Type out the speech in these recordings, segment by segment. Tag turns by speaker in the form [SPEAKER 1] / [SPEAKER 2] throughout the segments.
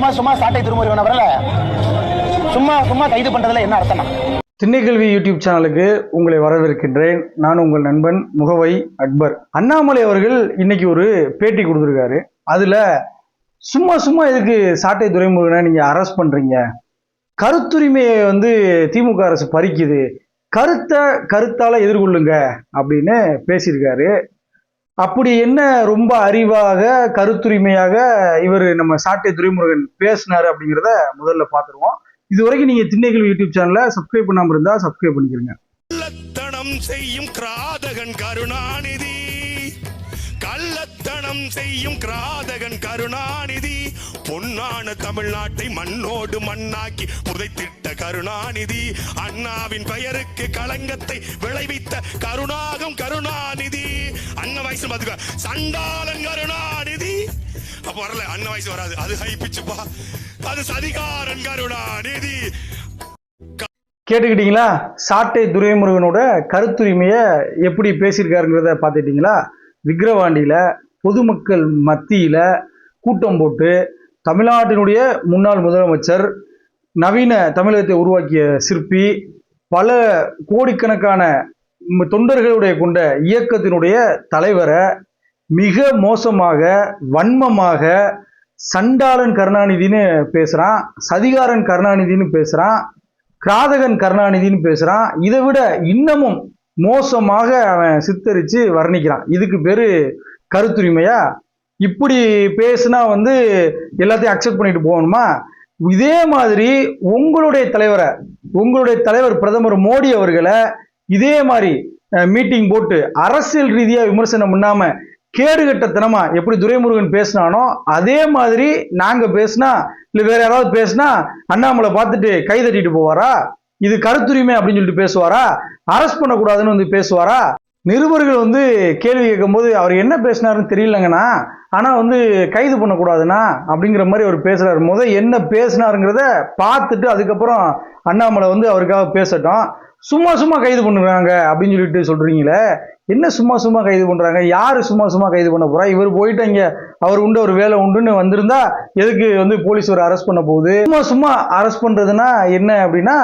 [SPEAKER 1] சும்மா சும்மா சாட்டை திருமுறை வரல. சும்மா சும்மா கைது பண்றதுல என்ன அர்த்தம்னா
[SPEAKER 2] திண்ணைக்கல்வி யூடியூப் சேனலுக்கு உங்களை வரவேற்கின்றேன். நான் உங்கள் நண்பன் முகவை அக்பர். அண்ணாமலை அவர்கள் இன்னைக்கு ஒரு பேட்டி கொடுத்துருக்காரு. அதுல சும்மா சும்மா எதுக்கு சாட்டை துறைமுகனை நீங்க அரெஸ்ட் பண்றீங்க? கருத்துரிமையை வந்து திமுக அரசு பறிக்குது. கருத்தை கருத்தால எதிர்கொள்ளுங்க. அப்படின்னு பேசியிருக்காரு. அப்படி என்ன ரொம்ப அறிவாக கருத்துரிமையாக இவர் நம்ம சாட்டை துரைமுருகன் பேசினார் அப்படிங்கிறத முதல்ல பார்த்துருவோம். இது வரைக்கும் நீங்க திண்ணைகள் யூடியூப் சேனலை சப்ஸ்கிரைப் பண்ணாம இருந்தா சப்ஸ்கிரைப் பண்ணிக்கிறீங்க.
[SPEAKER 3] செய்யும் கிராதகன் கருணாநிதி. கள்ளத்தனம் செய்யும் கிராதகன் கருணாநிதி. பொன்னான தமிழ்நாட்டை மண்ணோடு மண்ணாக்கி புதைத்திட்ட கருணாநிதி. அண்ணாவின் பெயருக்கு களங்கத்தை விளைவித்த கருணாகம் கருணாநிதி. அண்ணன் வயசு பாத்துக்க சண்டாளன் கருணாநிதி. அப்ப வரல அண்ணன் வயசு வராது. அது ஹைப்பிச்சுப்பா அது சதிகாரன் கருணாநிதி.
[SPEAKER 2] கேட்டுக்கிட்டீங்களா? சாட்டை துரைமுருகனோட கருத்துரிமையை எப்படி பேசியிருக்காருங்கிறத பார்த்துட்டீங்களா விக்ரவாண்டியில் பொதுமக்கள் மத்தியில் கூட்டம் போட்டு தமிழ்நாட்டினுடைய முன்னாள் முதலமைச்சர் நவீன தமிழகத்தை உருவாக்கிய சிற்பி பல கோடிக்கணக்கான தொண்டர்களுடைய கொண்ட இயக்கத்தினுடைய தலைவரை மிக மோசமாக வன்மமாக சண்டாளன் கருணாநிதின்னு பேசுகிறான் சதிகாரன் கருணாநிதின்னு பேசுகிறான் கிராதகன் கருணாநிதின்னு பேசுகிறான் இதை விட இன்னமும் மோசமாக அவன் சித்தரித்து வர்ணிக்கிறான். இதுக்கு பேர் கருத்துரிமையா? இப்படி பேசுனா வந்து எல்லாத்தையும் அக்செப்ட் பண்ணிட்டு போகணுமா? இதே மாதிரி உங்களுடைய தலைவரை உங்களுடைய தலைவர் பிரதமர் மோடி அவர்களை இதே மாதிரி மீட்டிங் போட்டு அரசியல் ரீதியாக விமர்சனம் பண்ணாம கேடுகட்டத்தனமா எப்படி துரைமுருகன் பேசினானோ அதே மாதிரி நாங்க பேசினா இல்லை வேற யாராவது பேசினா அண்ணாமலை பார்த்துட்டு கை தட்டிட்டு போவாரா? இது கருத்துரிமை அப்படின்னு சொல்லிட்டு பேசுவாரா? அரெஸ்ட் பண்ணக்கூடாதுன்னு வந்து பேசுவாரா? நிருபர்கள் வந்து கேள்வி கேட்கும்போது அவர் என்ன பேசினாருன்னு தெரியலங்கண்ணா. ஆனால் வந்து கைது பண்ணக்கூடாதுண்ணா அப்படிங்கிற மாதிரி அவர் பேசுகிறார் முத என்ன பேசினாருங்கிறத பார்த்துட்டு அதுக்கப்புறம் அண்ணாமலை வந்து அவருக்காக பேசட்டும். சும்மா சும்மா கைது பண்ணுறாங்க அப்படின்னு சொல்லிட்டு சொல்கிறீங்களே என்ன சும்மா சும்மா கைது பண்ணுறாங்க யார் சும்மா சும்மா கைது பண்ண போகிறா இவர் போயிட்டு இங்கே அவர் உண்டு ஒரு வேலை உண்டுன்னு வந்திருந்தா எதுக்கு வந்து போலீஸ் ஒரு அரெஸ்ட் பண்ண போகுது? சும்மா சும்மா அரெஸ்ட் பண்ணுறதுன்னா என்ன அப்படின்னா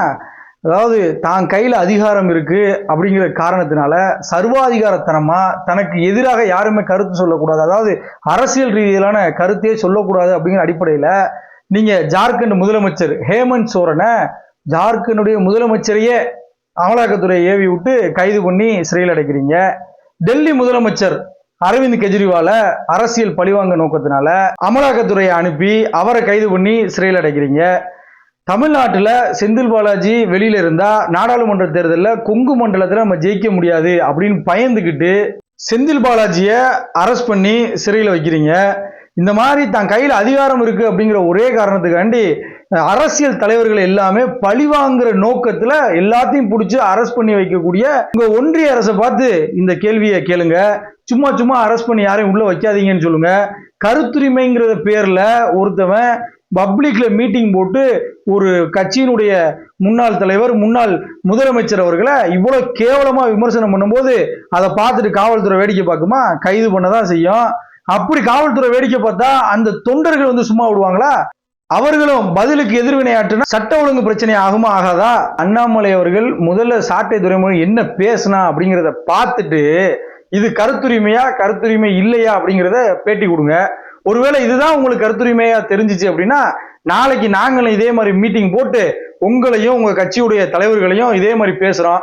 [SPEAKER 2] அதாவது தான் கையில் அதிகாரம் இருக்கு அப்படிங்கிற காரணத்தினால சர்வாதிகாரத்தனமா தனக்கு எதிராக யாருமே கருத்து சொல்லக்கூடாது. அதாவது அரசியல் ரீதியிலான கருத்தையே சொல்லக்கூடாது அப்படிங்கிற அடிப்படையில் நீங்க ஜார்க்கண்ட் முதலமைச்சர் ஹேமந்த் சோரனை ஜார்க்கண்டுடைய முதலமைச்சரையே அமலாக்கத்துறை ஏவி விட்டு கைது பண்ணி சிறையில் அடைக்கிறீங்க. டெல்லி முதலமைச்சர் அரவிந்த் கெஜ்ரிவால அரசியல் பழிவாங்க நோக்கத்தினால அமலாக்கத்துறையை அனுப்பி அவரை கைது பண்ணி சிறையில் அடைக்கிறீங்க. தமிழ்நாட்டில் செந்தில் பாலாஜி வெளியில இருந்தால் நாடாளுமன்ற தேர்தலில் கொங்கு மண்டலத்தில் நம்ம ஜெயிக்க முடியாது அப்படின்னு பயந்துக்கிட்டு செந்தில் பாலாஜியை அரெஸ்ட் பண்ணி சிறையில் வைக்கிறீங்க. இந்த மாதிரி தான் கையில் அதிகாரம் இருக்குது அப்படிங்கிற ஒரே காரணத்துக்காண்டி அரசியல் தலைவர்கள் எல்லாமே பழிவாங்குற நோக்கத்துல எல்லாத்தையும் பிடிச்சி அரெஸ்ட் பண்ணி வைக்கக்கூடிய உங்க ஒன்றிய அரசை பார்த்து இந்த கேள்வியை கேளுங்க. சும்மா சும்மா அரெஸ்ட் பண்ணி யாரையும் உள்ள வைக்காதீங்கன்னு சொல்லுங்க. கருத்துரிமைங்கிற பேர்ல ஒருத்தவன் பப்ளிக்ல மீட்டிங் போட்டு ஒரு கட்சியினுடைய முன்னாள் தலைவர் முன்னாள் முதலமைச்சர் அவர்களை இவ்வளவு கேவலமா விமர்சனம் பண்ணும்போது அதை பார்த்துட்டு காவல்துறை வேடிக்கை பார்க்குமா? கைது பண்ணதான் செய்யும். அப்படி காவல்துறை வேடிக்கை பார்த்தா அந்த தொண்டர்கள் வந்து சும்மா விடுவாங்களா? அவர்களும் பதிலுக்கு எதிர்வினையாற்றினா சட்ட ஒழுங்கு பிரச்சனை ஆகுமா ஆகாதா? அண்ணாமலை அவர்கள் முதல்ல சாட்டை துறைமுகம் என்ன பேசினா அப்படிங்கிறத பார்த்துட்டு இது கருத்துரிமையா கருத்துரிமை இல்லையா அப்படிங்கிறத பேட்டி கொடுங்க. ஒருவேளை இதுதான் உங்களுக்கு கருத்துரிமையா தெரிஞ்சிச்சு அப்படின்னா நாளைக்கு நாங்களும் இதே மாதிரி மீட்டிங் போட்டு உங்களையும் உங்க கட்சியுடைய தலைவர்களையும் இதே மாதிரி பேசுறோம்.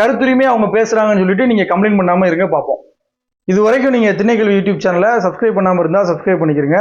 [SPEAKER 2] கருத்துரிமையா அவங்க பேசுறாங்கன்னு சொல்லிட்டு நீங்க கம்ப்ளைண்ட் பண்ணாம இருங்க பார்ப்போம். இது வரைக்கும் நீங்க திண்ணைக்கல்வி யூடியூப் சேனலை சப்ஸ்கிரைப் பண்ணாம இருந்தா சப்ஸ்கிரைப் பண்ணிக்கிறீங்க.